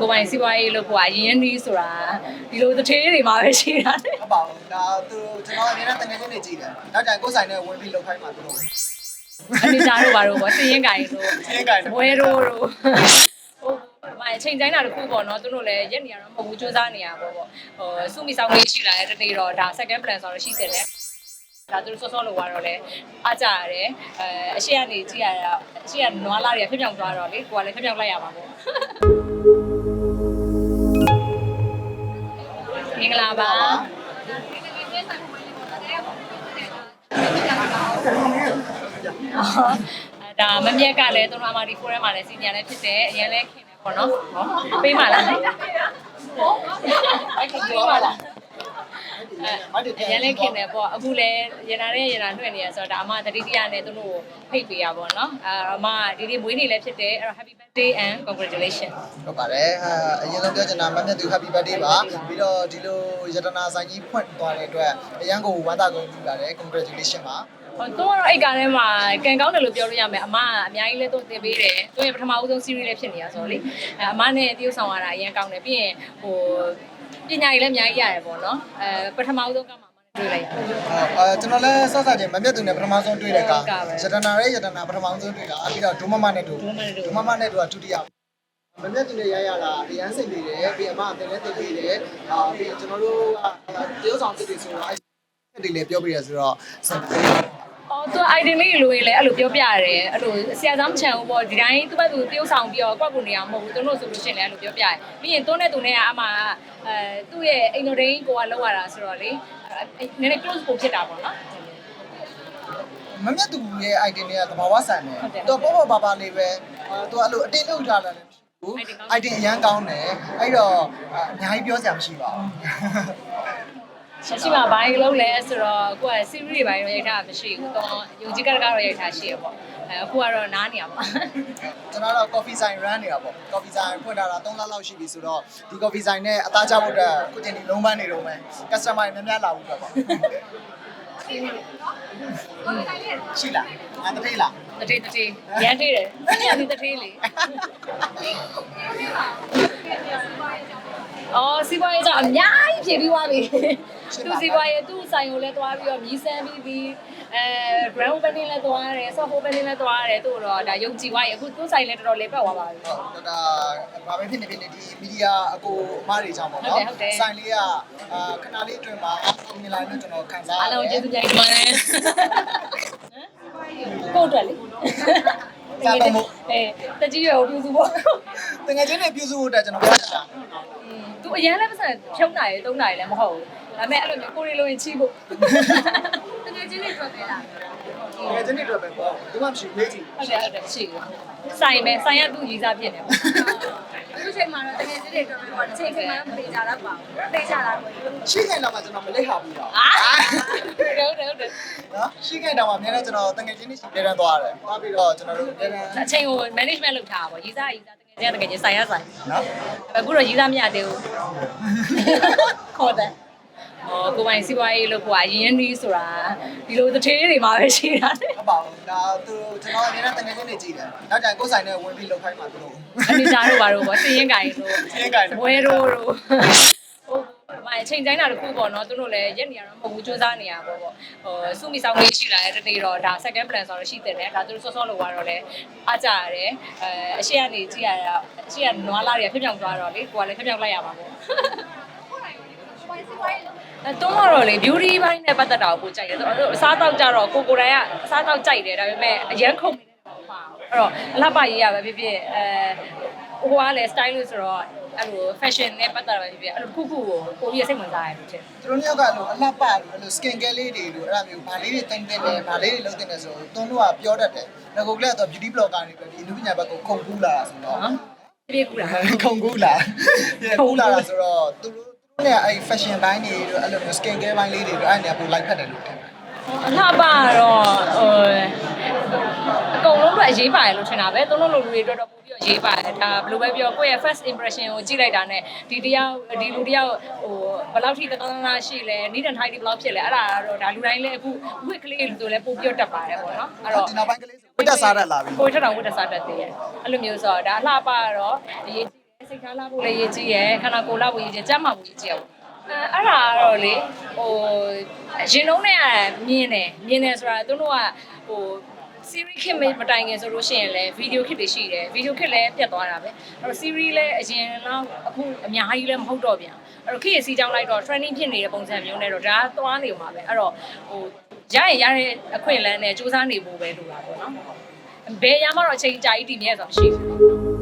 ကိုပိုင်စီးပွားရေးလို့ကိုကရင်းနှီးဆိုတာဒီလိုတစ်ထေးတွေမှာပဲရှိတာလေဟုတ်ပါဘူးဒါသူကျွန်တော်အများနဲ့တကယ်ချင်းနေကြည့်တယ်နောက်ကြရင်ကိုယ်ဆိုင်နဲ့ဝင်ပြီးလောက်ခိုင်းမှာသူတို့အနေကြတို့ဘာလို့ပေါ့စည်ရင်ကိုင်တို့စည်ရင်ကိုင်တို့ဘွဲတို့တို့ဟိုမအချိန်တိုင်းတာတစ်ခုပေါ့နော်သူတို့လည်းရက်နေရတော့မဟုတ်ဘူးစူးစမ်းနေရပေါ့ပေါ့ဟိုစုမိဆောင်လေးရှိလာတဲ့တနေ့တော့ဒါ second plan ဆိုတော့ရှိတယ်လေဒါသူတို့စောစောလို့ကတော့လေအားကြရတယ်အဲအရှိကနေကြည့်ရတာအရှိကနွားလာတွေကဖြောင်းသွားတော့လေကိုကလည်းဖြောင်းလိုက်ရမှာပေါ့ င်္ဂလာပါအဲဒါမမြက်ကလည်းသူတို့အမာဒီဖိုရဲမှာလည်းစီနီယာလည်းဖြစ်တယ်အရင်လည်းခင်တယ်ပေါ့နော်ပေးပါလားအဲ့ဒါပေးပါလား အဲရန်လေးခင်တယ်ပေါ့အခုလဲရနာတဲ့ရနာလွှင့်နေရဆိုတော့ဒါအမတတိတရနဲ့သူတို့ဖိတ်ပေးရပါတော့အဲအမဒီဒီမွေးနေ့လည်းဖြစ်တယ်အဲ့တော့ happy birthday and congratulation ဟုတ်ပါတယ်ဟာအရင်ဆုံးပြောချင်တာမမြတ်သူ happy birthday ပါပြီးတော့ဒီလိုယတနာဆိုင်ကြီးဖွင့်သွားတဲ့အတွက်အရန်ကိုဝမ်းသာကုန်ပြုပါတယ် congratulation ပါဟိုတော့အဲ့ကားထဲမှာကန်ကောင်းတယ်လို့ပြောလို့ရမယ်အမကအများကြီးလဲသူတင်ပေးတယ်သူရဲ့ပထမဦးဆုံး series လည်းဖြစ်နေရဆိုတော့လေအဲအမနဲ့တရုပ်ဆောင်ရတာအရင်ကောင်းတယ်ပြီးရင်ဟို ပညာရေးလည်းအများကြီးရတယ်ပေါ့နော်အဲပထမဦးဆုံးကမှအမနဲ့တွေ့လိုက်ရတယ်အဲကျွန်တော်လည်းစောစောချင်းမမြတ်သူနဲ့ပထမဆုံးတွေ့တဲ့ကဟုတ်ကဲ့ပဲယတနာရဲ့ယတနာပထမဆုံးတွေ့တာပြီးတော့ဒုမမနဲ့တူဒုမမနဲ့တူ ဒုမမနဲ့တူကဒုတိယမမြတ်သူနဲ့ရရလာအရန်စိတ်နေတယ်ပြီးအမအတင်လည်းသိပေးတယ်အာပြီးကျွန်တော်တို့ကတရုပ်ဆောင်တစ်တွေဆိုတော့အဲ့ဒီလည်းပြောပြရဆိုတော့စိတ်ပေးအော် သူ item လေးလိုရင်လည်းအဲ့လိုပြောပြရတယ်အဲ့လိုဆရာသားမချန်ဘူးပေါ့ဒီတိုင်းသူ့ဘက်သူတယောက်ဆောင်ပြီးတော့ကွက်ကူနေအောင်မဟုတ်ဘူးသူတို့ဆိုလို့ရှိရင်လည်းအဲ့လိုပြောပြရတယ်ပြီးရင်သူနဲ့သူနဲ့ကအမှအဲသူ့ရဲ့အိမ်တော်ဒိန်းကိုကလောက်ရတာဆိုတော့လေနည်းနည်း close ပို့ဖြစ်တာပေါ့နော်မမြတ်သူရဲ့ item တွေကသဘာဝဆန်တယ်ဟုတ်တယ်တော့ပေါ့ပေါ့ပါပါလေးပဲအာသူအဲ့လိုအတင်းထုတ်ထားတာလည်းမရှိဘူး item အရန်ကောင်းတယ်အဲ့တော့အများကြီးပြောစရာမရှိပါဘူး ရှိရှိမှာဘိုင်းလုံးလဲဆိုတော့ကိုက series တွေဘိုင်းတော့ရိုက်ထားတာမရှိဘူးတော့ယုံကြည်ကတကတော့ရိုက်ထားရှိရပေါ့အဲအခုကတော့နားနေရပါကျွန်တော်တော့ coffee sign run နေတာပေါ့ coffee sign ဖွင့်ထားတာ3လလောက်ရှိပြီဆိုတော့ဒီ coffee sign နဲ့အသားချဖို့အတွက်ခုတင်ဒီလုံးပန်းနေတော့မယ် customer တွေများများလာဘူးတော့ပေါ့ရှိလားအတထေးလားတတိတတိရမ်းသေးတယ်တတိယဒီတတိလေ အော်စီးပွားရေးကြောင့်အများကြီးဖြည့်ပြီးသွားပြီသူစီးပွားရေးသူ့ဆိုင်ကိုလည်းသွားပြီးတော့မြည်ဆန်းပြီးပြီးအဲ ground opening လည်းသွားရတယ် soft opening လည်းသွားရတယ်သူ့တော့ဒါယုံကြည်သွားရင်အခုသူ့ဆိုင်လည်းတော်တော်လေးပတ်သွားပါပြီဟုတ်ဒါဘာပဲဖြစ်နေဖြစ်နေဒီမီဒီယာအကိုအမားတွေကြောင့်ပေါ့ဟုတ်နော်တယ်ဟုတ်တယ်ဆိုင်လေးကအာခဏလေးအတွင်းမှာအောင်မြင်လာလို့ကျွန်တော်ခံစားအားရတယ်လုံးကျေးဇူးများတင်ပါတယ်ကိုအတွက်လေစားတော့မို့အဲတကြီးရွယ်ကိုပြုစုဖို့တကယ်ချင်းတွေပြုစုဖို့အတွက်ကျွန်တော်ပြောတာသူ အရင်လည်းပတ်စံဖြုံးတာရယ်တုံးတာရယ်လည်းမဟုတ်ဘူးဒါပေမဲ့အဲ့လိုမျိုးကိုရီလိုရင်ချီဖို့တကယ်ချင်းတွေထွက်ပေးတာတကယ်ချင်းတွေအတွက်ပဲပေါ့ဒီမှမရှိဘူးလေကြီးဟုတ်တယ်ဟုတ်တယ်ရှိတယ်ဆိုင်ပဲဆိုင်ရသူ့ရည်စားဖြစ်နေပေါ့အခုချိန် မှာတော့တကယ်ကြီးတွေတော်တော်တစ်ချိန်ချိန်မှာမသေးကြတော့ပါဘူးသိကြတာကိုရှိခိုင်တော့မှကျွန်တော်မလိတ်ဟာဘူးတော့အာဟုတ်တယ်ဟုတ်တယ်နော်ရှိခိုင်တော့မှအများနဲ့ကျွန်တော်တကယ်ချင်းတွေရှိပြန်သွားတယ်သွားပြီးတော့ကျွန်တော်တို့ပြန်အချိန်ကို management လုပ်ထားတာပေါ့ရည်စားရည်စားတကယ်ချင်းတကယ်ချင်းဆိုင်ရဆိုင်နော်အခုတော့ရည်စားမရသေးဘူးခေါ်တယ် အော်ကိုပိုင်စီးပွားရေးလို့ကိုကရင်းနှီးဆိုတာဒီလိုတစ်ထေးတွေမှာပဲရှိတာလေဟုတ်ပါဘူးဒါသူကျွန်တော်အများနဲ့တကယ်ချင်းတွေကြည့်တယ်နောက်ကြရင်ကိုယ်ဆိုင်နဲ့ဝင်ပြီးလောက်ခိုင်းမှာသူတို့အနေကြတို့ဘာတို့ပေါ့စည်ရင်ကိုင်တို့စည်ရင်ကိုင်တို့ဘွဲတို့တို့ဟိုမအချိန်တိုင်းတာတစ်ခုပေါ့နော်သူတို့လည်းရက်နေရတော့မဟုတ်ဘူးစူးစမ်းနေရပေါ့ပေါ့ဟိုစုမိဆောင်လေးရှိလာတဲ့တနေ့တော့ဒါ second plan ဆိုတော့ရှိတယ်လေဒါသူတို့စောစောလို့ကတော့လေအားကြရတယ်အဲအရှိကနေကြည့်ရတာအရှိကနွားလာတွေကဖြောင်းသွားတော့လေကိုကလည်းဖြောင်းလိုက်ရမှာပေါ့ အဲတော့တော့လေ beauty ဘိုင်းနဲ့ပတ်သက်တာကိုပိုကြိုက်တယ်ဆိုတော့အစားတောက်ကြတော့ကိုကိုယ်တိုင်ကအစားတောက်ကြိုက်တယ်ဒါပေမဲ့အရန်ခုန်နေတယ်ပေါ့ပါအဲ့တော့အလှပရေးရပဲဖြစ်ဖြစ်အဲဟိုကလည်း style လို့ဆိုတော့အဲ့လို fashion နဲ့ပတ်သက်တာပဲဖြစ်ဖြစ်အဲ့လိုခုခုကိုပိုပြီးစိတ်ဝင်စားရတယ်ဖြစ်သူတို့မျိုးကလို့အလှပလို့အဲ့လို skin care လေးတွေလို့အဲ့လိုမျိုးဗာလေးတွေတင်တင်တယ်ဗာလေးတွေလုံးတင်တယ်ဆိုတော့သူတို့ကပြောတတ်တယ်ငါကလည်းတော့ beauty blogger တွေပဲဒီလူပညာဘက်ကိုခုန်ကူးလာတာဆိုတော့နော်ပြေးကူတာခုန်ကူးလာပြန်ကူးလာတာဆိုတော့သူတို့ နဲ့အဲ့ fashion ဘိုင်းတွေတို့အဲ့လို skin care ဘိုင်းလေးတွေတို့အဲ့နေရာပိုလိုက်ဖက်တယ်လို့ထင်တယ်အလှပတော့ဟိုအကုန်လုံးတော့အရေးပါတယ်လို့ထင်တာပဲသူတို့လိုလူတွေအတွက်တော့ပို့ပြီးတော့ရေးပါတယ်ဒါဘယ်လိုပဲပြောကိုယ့်ရဲ့ first impression ကိုကြည့်လိုက်တာနဲ့ဒီတယောက်ဒီလူတယောက်ဟိုဘယ်လောက်ထိတန်းတန်းရှိလဲ need and tidy ဘယ်လောက်ဖြစ်လဲအဲ့ဒါတော့ဒါလူတိုင်းလည်းအခုဥက္ကလေးလူဆိုလည်းပို့ပြီးတော့တက်ပါတယ်ပေါ့နော်အဲ့တော့ဒီနောက်ပိုင်းကလေးဝတ်တက်စားတတ်လာပြီကိုထက်တော်ဝတ်တက်စားတတ်သေးရဲ့အဲ့လိုမျိုးဆိုတော့ဒါအလှပတော့အရေး စိတ်ထားလာဖို့လည်းရည်ကြီးရယ်ခန္ဓာကိုယ်လာဖို့ရည်ကြီးကျန်းမာဖို့ရည်ကြီးရပေါ့အဲအဲ့ဒါကတော့လေဟိုရင်လုံးနဲ့မြင်တယ်မြင်တယ်ဆိုတာသူတို့ကဟို series ခစ်မတိုင်ခင်ဆိုလို့ရှိရင်လည်း video ခစ်တွေရှိတယ် video ခစ်လည်းပြတ်သွားတာပဲအဲ့တော့ series လည်းအရင်တော့အခုအများကြီးလည်းမဟုတ်တော့ပြန်အဲ့တော့ခစ်ရစီကြောင်းလိုက်တော့ trending ဖြစ်နေတဲ့ပုံစံမျိုးနဲ့တော့ဒါကသွားနေမှာပဲအဲ့တော့ဟိုရရင်ရတဲ့အခွင့်အလမ်းနဲ့စူးစမ်းနေဖို့ပဲလိုတာပေါ့နော်ဘယ်ရမှတော့အချိန်ကြာကြီးတည်မြဲဆိုတာမရှိဘူး